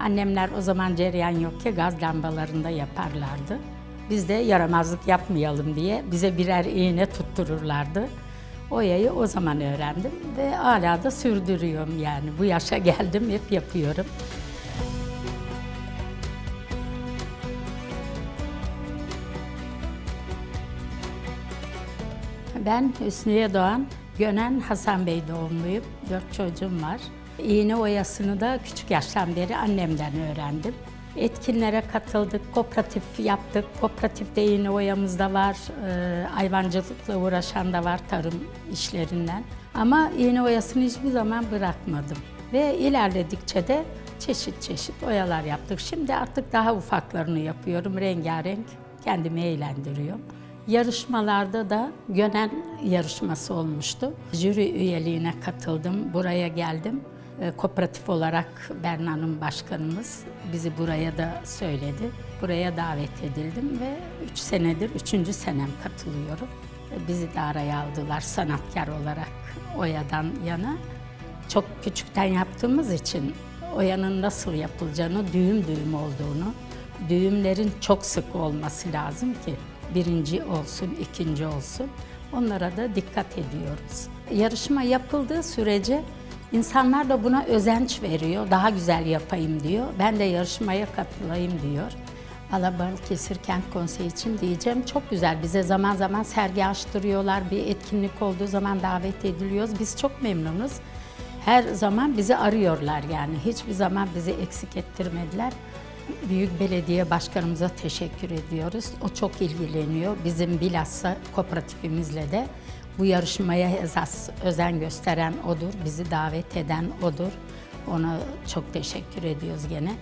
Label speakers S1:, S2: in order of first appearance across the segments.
S1: Annemler o zaman cereyan yok ki gaz lambalarında yaparlardı. Biz de yaramazlık yapmayalım diye bize birer iğne tuttururlardı. Oyayı o zaman öğrendim ve hala da sürdürüyorum yani. Bu yaşa geldim hep yapıyorum. Ben Hüsniye Doğan, Gönen Hasan Bey doğumluyum. Dört çocuğum var. İğne oyasını da küçük yaştan beri annemden öğrendim. Etkinlere katıldık, kooperatif yaptık. Kooperatifte iğne oyamız da var, e, hayvancılıkla uğraşan da var tarım işlerinden. Ama iğne oyasını hiçbir zaman bırakmadım. Ve ilerledikçe de çeşit çeşit oyalar yaptık. Şimdi artık daha ufaklarını yapıyorum, rengarenk. Kendimi eğlendiriyorum. Yarışmalarda da Gönen yarışması olmuştu. Jüri üyeliğine katıldım, buraya geldim. E, Kooperatif olarak Berna'nın başkanımız bizi buraya da söyledi. Buraya davet edildim ve 3 senedir 3. senem katılıyorum. E, Bizi de araya aldılar sanatkar olarak Oya'dan yana. Çok küçükten yaptığımız için Oya'nın nasıl yapılacağını, düğüm düğüm olduğunu, düğümlerin çok sık olması lazım ki birinci olsun, ikinci olsun. Onlara da dikkat ediyoruz. Yarışma yapıldığı sürece insanlar da buna özenç veriyor. Daha güzel yapayım diyor. Ben de yarışmaya katılayım diyor. Valla Balıkesir Kent Konseyi için diyeceğim çok güzel. Bize zaman zaman sergi açtırıyorlar. Bir etkinlik olduğu zaman davet ediliyoruz. Biz çok memnunuz. Her zaman bizi arıyorlar yani. Hiçbir zaman bizi eksik ettirmediler. Büyük Belediye Başkanımıza teşekkür ediyoruz. O çok ilgileniyor. Bizim bilhassa kooperatifimizle de bu yarışmaya esas özen gösteren odur. Bizi davet eden odur. Ona çok teşekkür ediyoruz gene.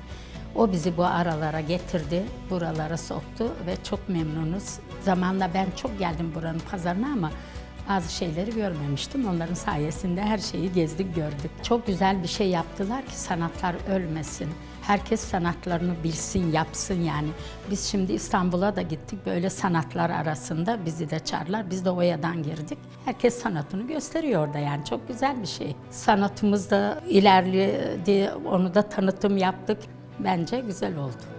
S1: O bizi bu aralara getirdi, buralara soktu ve çok memnunuz. Zamanla ben çok geldim buranın pazarına ama bazı şeyleri görmemiştim. Onların sayesinde her şeyi gezdik, gördük. Çok güzel bir şey yaptılar ki sanatlar ölmesin. Herkes sanatlarını bilsin, yapsın yani. Biz şimdi İstanbul'a da gittik böyle sanatlar arasında bizi de çağırlar. Biz de Oya'dan girdik. Herkes sanatını gösteriyor orada yani çok güzel bir şey. Sanatımız da ilerledi, onu da tanıtım yaptık. Bence güzel oldu.